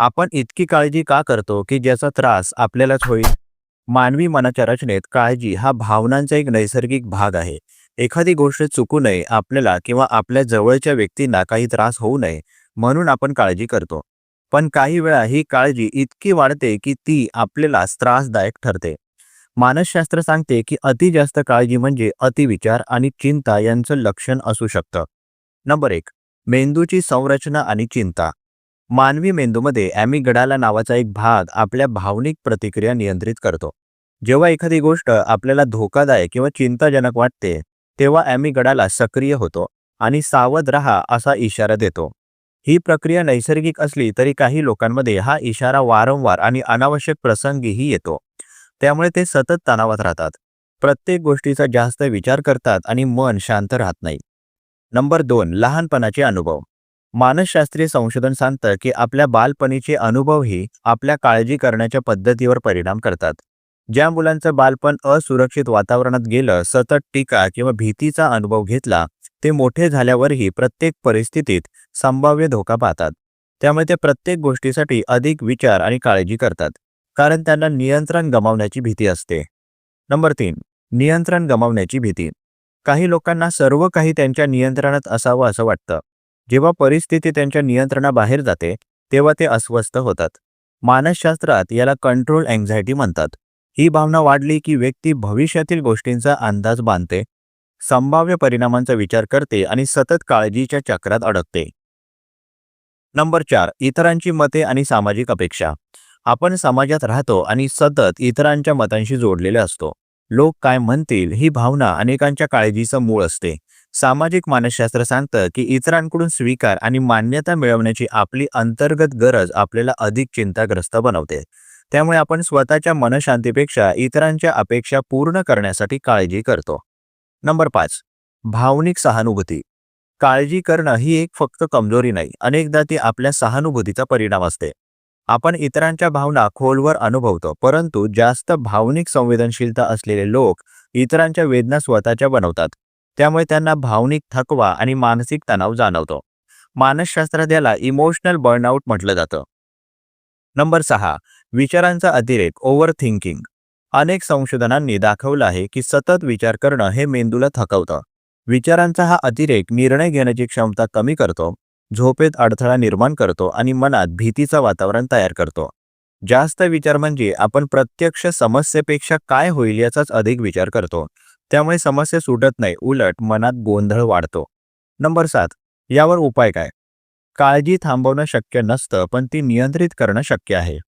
आपण इतकी काळजी का करतो की ज्याचा त्रास आपल्यालाच होईल? मानवी मनाच्या रचनेत काळजी हा भावनांचा एक नैसर्गिक भाग आहे. एखादी गोष्ट चुकू नये आपल्याला किंवा आपल्या जवळच्या व्यक्तींना काही त्रास होऊ नये म्हणून आपण काळजी करतो. पण काही वेळा ही काळजी इतकी वाढते की ती आपल्याला त्रासदायक ठरते. मानसशास्त्र सांगते की अति जास्त काळजी म्हणजे अतिविचार आणि चिंता यांचं लक्षण असू शकतं. नंबर एक मेंदूची संरचना आणि चिंता. मानवी मेंदूमध्ये ॲमिगडाला नावाचा एक भाग आपल्या भावनिक प्रतिक्रिया नियंत्रित करतो. जेव्हा एखादी गोष्ट आपल्याला धोकादायक किंवा चिंताजनक वाटते तेव्हा ॲमिगडाला सक्रिय होतो आणि सावध रहा असा इशारा देतो. ही प्रक्रिया नैसर्गिक असली तरी काही लोकांमध्ये हा इशारा वारंवार आणि अनावश्यक प्रसंगीही येतो. त्यामुळे ते सतत तणावात राहतात. प्रत्येक गोष्टीचा जास्त विचार करतात आणि मन शांत राहत नाही. नंबर दोन लहानपणाचे अनुभव. मानसशास्त्रीय संशोधन सांगतं की आपल्या बालपणीचे अनुभवही आपल्या काळजी करण्याच्या पद्धतीवर परिणाम करतात. ज्या मुलांचं बालपण असुरक्षित वातावरणात गेलं सतत टीका किंवा भीतीचा अनुभव घेतला ते मोठे झाल्यावरही प्रत्येक परिस्थितीत संभाव्य धोका पाहतात. त्यामुळे ते प्रत्येक गोष्टीसाठी अधिक विचार आणि काळजी करतात कारण त्यांना नियंत्रण गमावण्याची भीती असते. नंबर तीन नियंत्रण गमावण्याची भीती. काही लोकांना सर्व काही त्यांच्या नियंत्रणात असावं असं वाटतं. जेव्हा परिस्थिती त्यांच्या नियंत्रणाबाहेर जाते तेव्हा ते अस्वस्थ होतात. मानसशास्त्रात याला कंट्रोल अँझायटी म्हणतात. ही भावना वाढली की व्यक्ती भविष्यातील गोष्टींचा अंदाज बांधते संभाव्य परिणामांचा विचार करते आणि सतत काळजीच्या चक्रात अडकते. नंबर चार इतरांची मते आणि सामाजिक अपेक्षा. आपण समाजात राहतो आणि सतत इतरांच्या मतांशी जोडलेले असतो. लोक काय म्हणतील ही भावना अनेकांच्या काळजीचं मूळ असते. सामाजिक मानसशास्त्र सांगतं की इतरांकडून स्वीकार आणि मान्यता मिळवण्याची आपली अंतर्गत गरज आपल्याला अधिक चिंताग्रस्त बनवते. त्यामुळे आपण स्वतःच्या मनशांतीपेक्षा इतरांच्या अपेक्षा पूर्ण करण्यासाठी काळजी करतो. नंबर पाच भावनिक सहानुभूती. काळजी करणं ही एक फक्त कमजोरी नाही अनेकदा ती आपल्या सहानुभूतीचा परिणाम असते. आपण इतरांच्या भावना खोलवर अनुभवतो परंतु जास्त भावनिक संवेदनशीलता असलेले लोक इतरांच्या वेदना स्वतःच्या बनवतात. त्यामुळे त्यांना भावनिक थकवा आणि मानसिक तणाव जाणवतो. मानसशास्त्रात याला इमोशनल बर्नआउट म्हटलं जातं. नंबर सहा विचारांचा अतिरेक ओव्हर थिंकिंग अनेक संशोधनांनी दाखवलं आहे की सतत विचार करणं हे मेंदूला थकवतं. विचारांचा हा अतिरेक निर्णय घेण्याची क्षमता कमी करतो झोपेत अडथळा निर्माण करतो आणि मनात भीतीचं वातावरण तयार करतो. जास्त विचार म्हणजे आपण प्रत्यक्ष समस्येपेक्षा काय होईल याचाच अधिक विचार करतो. त्यामुळे समस्या सुटत नाही. उलट मनात गोंधळ वाढतो. नंबर सात. यावर उपाय काय? काळजी थांबवणं शक्य नसतं पण ती नियंत्रित करणं शक्य आहे.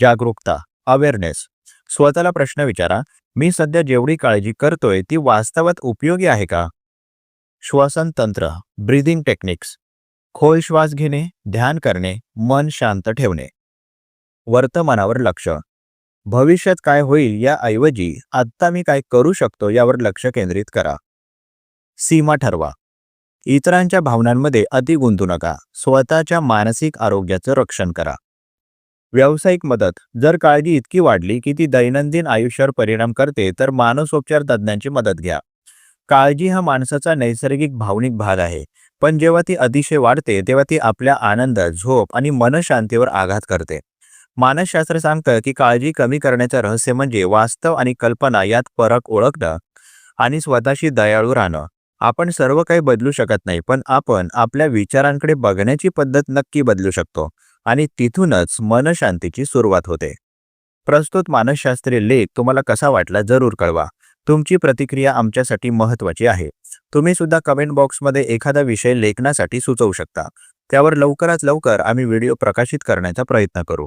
जागरूकता. अवेअरनेस स्वतःला प्रश्न विचारा मी सध्या जेवढी काळजी करतोय ती वास्तवात उपयोगी आहे का? श्वसन तंत्र. ब्रिदिंग टेक्निक्स खोल श्वास घेणे ध्यान करणे मन शांत ठेवणे. वर्तमानावर लक्ष. भविष्यात काय होईल याऐवजी आत्ता मी काय करू शकतो यावर लक्ष केंद्रित करा. सीमा ठरवा. इतरांच्या भावनांमध्ये अति गुंतू नका. स्वतःच्या मानसिक आरोग्याचं रक्षण करा. व्यावसायिक मदत. जर काळजी इतकी वाढली की ती दैनंदिन आयुष्यावर परिणाम करते तर मानसोपचार तज्ज्ञांची मदत घ्या. काळजी हा माणसाचा नैसर्गिक भावनिक भाग आहे. पण जेव्हा ती अतिशय वाढते तेव्हा ती आपल्या आनंद झोप आणि मनशांतीवर आघात करते. मानसशास्त्र सांगतं की काळजी कमी करण्याचं रहस्य म्हणजे वास्तव आणि कल्पना यात फरक ओळखणं आणि स्वतःशी दयाळू राहणं. आपण सर्व काही बदलू शकत नाही पण आपण आपल्या विचारांकडे बघण्याची पद्धत नक्की बदलू शकतो आणि तिथूनच मनशांतीची सुरुवात होते. प्रस्तुत मानसशास्त्रीय लेख तुम्हाला कसा वाटला जरूर कळवा. तुमची प्रतिक्रिया आमच्यासाठी महत्त्वाची आहे. तुम्ही सुद्धा कमेंट बॉक्समध्ये एखादा विषय लेखनासाठी सुचवू शकता. त्यावर लवकरात लवकर आम्ही व्हिडिओ प्रकाशित करण्याचा प्रयत्न करू.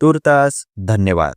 तुर्तास धन्यवाद.